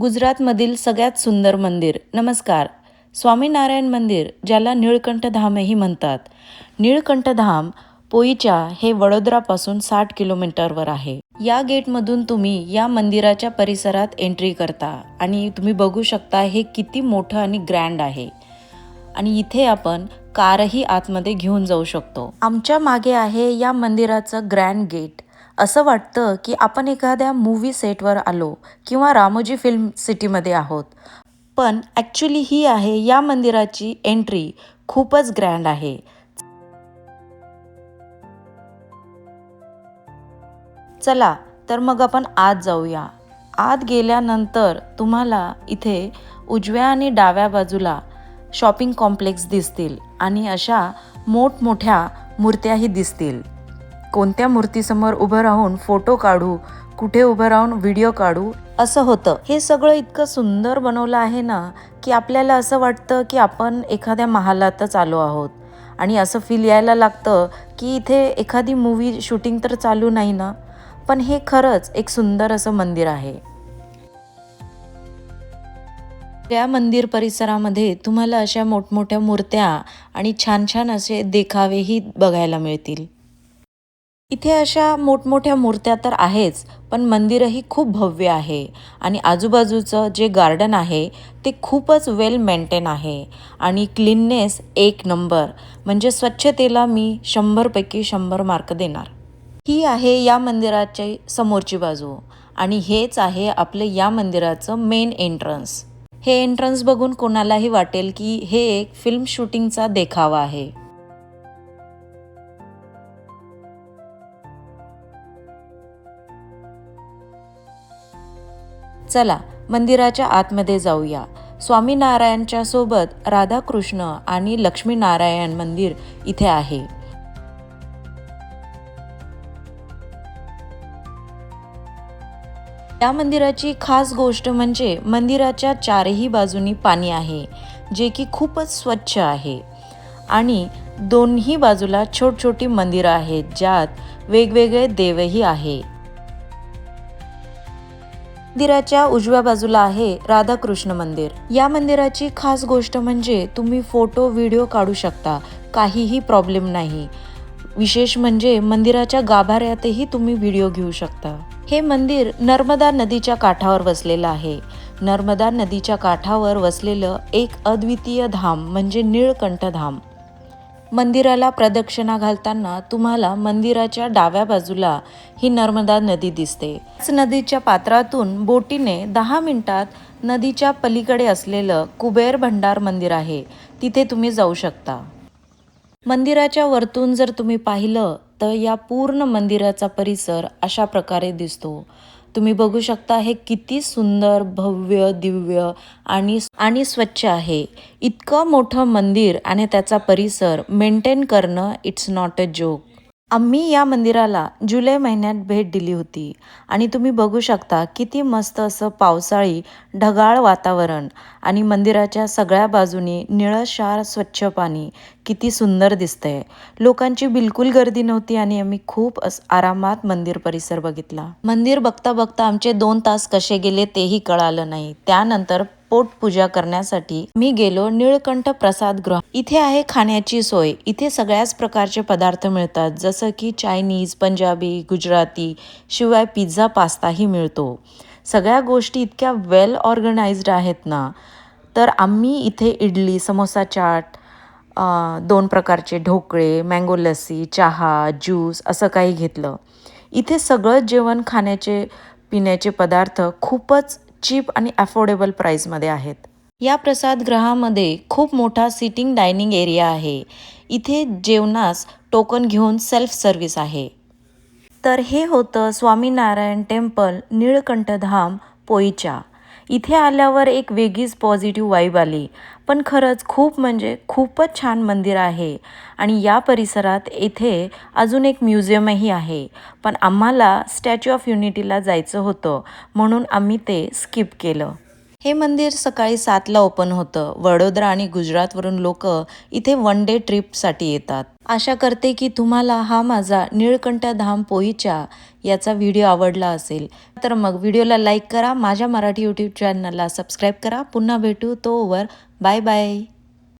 गुजरातमधील सगळ्यात सुंदर मंदिर. नमस्कार. स्वामीनारायण मंदिर ज्याला निळकंठधामही म्हणतात. निळकंठधाम पोईच्या हे वडोदरापासून साठ किलोमीटरवर आहे. या गेटमधून तुम्ही या मंदिराच्या परिसरात एंट्री करता आणि तुम्ही बघू शकता हे किती मोठं आणि ग्रँड आहे. आणि इथे आपण कारही आतमध्ये घेऊन जाऊ शकतो. आमच्या मागे आहे या मंदिराचं ग्रँड गेट असं वाटतं की आपण एखाद्या मूवी सेटवर आलो किंवा रामोजी फिल्म सिटीमध्ये आहोत. पण ॲक्च्युली ही आहे या मंदिराची एंट्री खूपच ग्रँड आहे. चला तर मग आपण आत जाऊया. आत गेल्यानंतर तुम्हाला इथे उजव्या आणि डाव्या बाजूला शॉपिंग कॉम्प्लेक्स दिसतील आणि अशा मोठमोठ्या मूर्त्याही दिसतील. कोणत्या मूर्तीसमोर उभं राहून फोटो काढू कुठे उभं राहून व्हिडिओ काढू असं होतं. हे सगळं इतकं सुंदर बनवलं आहे ना की आपल्याला असं वाटतं की आपण एखाद्या महालातच आलो आहोत. आणि असं फील यायला लागतं की इथे एखादी मूवी शूटिंग तर चालू नाही ना? पण हे खरंच एक सुंदर असं मंदिर आहे. त्या मंदिर परिसरामध्ये तुम्हाला अशा मोठमोठ्या मूर्त्या आणि छान छान असे देखावेही बघायला मिळतील. इथे अशा मोठमोठ्या मूर्त्या तर आहेच पण मंदिरही खूप भव्य आहे. आणि आजूबाजूचं जे गार्डन आहे ते खूपच वेल मेंटेन आहे. आणि क्लीननेस एक नंबर म्हणजे स्वच्छतेला मी शंभरपैकी शंभर मार्क देणार. ही आहे या मंदिराची समोरची बाजू. आणि हेच आहे आपलं या मंदिराचं मेन एंट्रन्स हे एंट्रन्स बघून कोणालाही वाटेल की हे एक फिल्म शूटिंगचा देखावा आहे. चला मंदिराच्या आतमध्ये जाऊया. स्वामीनारायणच्या सोबत राधाकृष्ण आणि लक्ष्मीनारायण मंदिर इथे आहे. या मंदिराची खास गोष्ट म्हणजे मंदिराच्या चारही बाजूनी पाणी आहे जे की खूपच स्वच्छ आहे. आणि दोन्ही बाजूला छोट छोटी मंदिरं आहेत ज्यात वेगवेगळे देवही आहे मंदिराच्या उजव्या बाजूला आहे राधाकृष्ण मंदिर. या मंदिराची खास गोष्ट म्हणजे तुम्ही फोटो व्हिडिओ काढू शकता. काहीही प्रॉब्लेम नाही. विशेष म्हणजे मंदिराच्या गाभाऱ्यातही तुम्ही व्हिडिओ घेऊ शकता. हे मंदिर नर्मदा नदीच्या काठावर वसलेलं आहे. नर्मदा नदीच्या काठावर वसलेलं एक अद्वितीय धाम म्हणजे निळकंठ धाम. मंदिराला प्रदक्षिणा घालताना तुम्हाला मंदिराच्या डाव्या बाजूला ही नर्मदा नदी दिसते. नदीच्या पात्रातून बोटीने दहा मिनिटात नदीच्या पलीकडे असलेलं कुबेर भंडार मंदिर आहे. तिथे तुम्ही जाऊ शकता. मंदिराच्या वरतून जर तुम्ही पाहिलं तर या पूर्ण मंदिराचा परिसर अशा प्रकारे दिसतो. तुम्ही बघू शकता हे किती सुंदर भव्य दिव्य आणि आणि स्वच्छ आहे. इतकं मोठं मंदिर आणि त्याचा परिसर मेंटेन करणं इट्स नॉट अ जोक आम्ही या मंदिराला जुलै महिन्यात भेट दिली होती. आणि तुम्ही बघू शकता किती मस्त असं पावसाळी ढगाळ वातावरण आणि मंदिराच्या सगळ्या बाजूनी निळशार स्वच्छ पाणी. किती सुंदर दिसतंय. लोकांची बिलकुल गर्दी नव्हती आणि आम्ही खूप अस आरामात मंदिर परिसर बघितला. मंदिर बघता बघता आमचे दोन तास कसे गेले तेही कळालं नाही. त्यानंतर पोटपूजा करण्यासाठी मी गेलो निळकंठ प्रसाद गृह. इथे आहे खाण्याची सोय. इथे सगळ्याच प्रकारचे पदार्थ मिळतात. जसं की चायनीज पंजाबी गुजराती शिवाय पिझ्झा पास्ताही मिळतो. सगळ्या गोष्टी इतक्या वेल ऑर्गनाइज्ड आहेत ना? तर आम्ही इथे इडली समोसा चाट दोन प्रकारचे ढोकळे मँगो लस्सी चहा ज्यूस असं काही घेतलं. इथे सगळं जेवण खाण्याचे पिण्याचे पदार्थ खूपच चीप आणि अफोर्डेबल प्राईजमध्ये आहेत. या प्रसादगृहामध्ये खूप मोठा सिटिंग डायनिंग एरिया आहे. इथे जेवणास टोकन घेऊन सेल्फ सर्व्हिस आहे. तर हे होतं स्वामीनारायण टेम्पल निळकंठधाम पोईच्या इथे आल्यावर एक वेगळीच पॉझिटिव्ह वाईब आली. पण खरंच खूप म्हणजे खूपच छान मंदिर आहे. आणि या परिसरात येथे अजून एक म्युझियमही आहे. पण आम्हाला स्टॅच्यू ऑफ युनिटीला जायचं होतं. म्हणून आम्ही ते स्किप केलं. हे मंदिर सकाळी सातला ओपन होतं. वडोदरा आणि गुजरातवरून लोक इथे वन डे ट्रिपसाठी येतात. आशा करते की तुम्हाला हा माझा निळकंठा धाम पोईच्या याचा व्हिडिओ आवडला असेल. तर मग व्हिडिओला लाईक करा माझ्या मराठी यूट्यूब चॅनलला सबस्क्राईब करा. पुन्हा भेटू तोवर. Bye bye